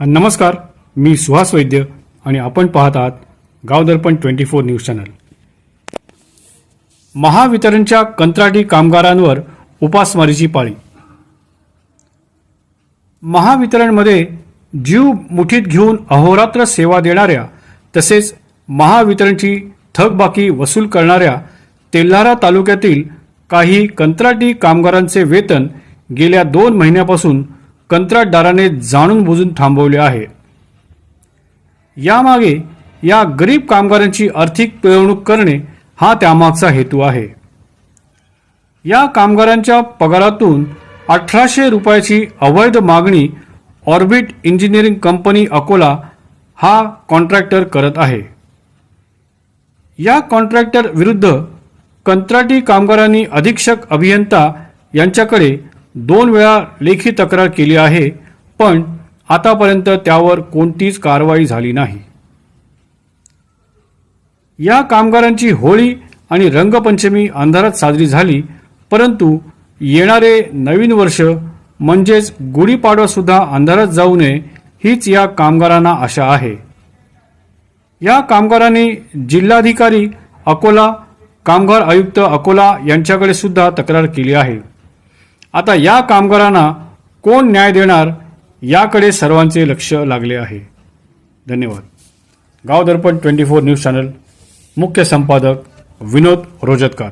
नमस्कार मी सुहास वैद्य आणि आपण पाहत आहात Gavdarpan twenty four news channel. महावितरणच्या कंत्राटी कामगारांवर उपासमारीची पाळी. महावितरणमध्ये जीव मुठीत घेऊन अहोरात्र सेवा देणाऱ्या तसेच महावितरणची थकबाकी वसूल करणाऱ्या तेल्हारा तालुक्यातील काही कंत्राटी कामगारांचे वेतन गेल्या दोन महिन्यापासून कंत्राटदाराने जाणून बुजून थांबवले आहे. यामागे या गरीब कामगारांची आर्थिक पिळवणूक करणे हा त्यामागचा हेतू आहे. या कामगारांच्या पगारातून अठराशे रुपयाची अवैध मागणी ऑर्बिट इंजिनिअरिंग कंपनी अकोला हा कॉन्ट्रॅक्टर करत आहे. या कॉन्ट्रॅक्टर विरुद्ध कंत्राटी कामगारांनी अधीक्षक अभियंता यांच्याकडे दोन वेळा लेखी तक्रार केली आहे पण आतापर्यंत त्यावर कोणतीच कारवाई झाली नाही. या कामगारांची होळी आणि रंगपंचमी अंधारात साजरी झाली परंतु येणारे नवीन वर्ष म्हणजेच गुढीपाडवासुद्धा अंधारात जाऊ नये हीच या कामगारांना आशा आहे. या कामगारांनी जिल्हाधिकारी अकोला कामगार आयुक्त अकोला यांच्याकडे सुद्धा तक्रार केली आहे. आता या कामगारांना कोण न्याय देणार याकडे सर्वांचे लक्ष लागले आहे. धन्यवाद. Gav Darpan twenty four news channel मुख्य संपादक विनोद रोजतकार.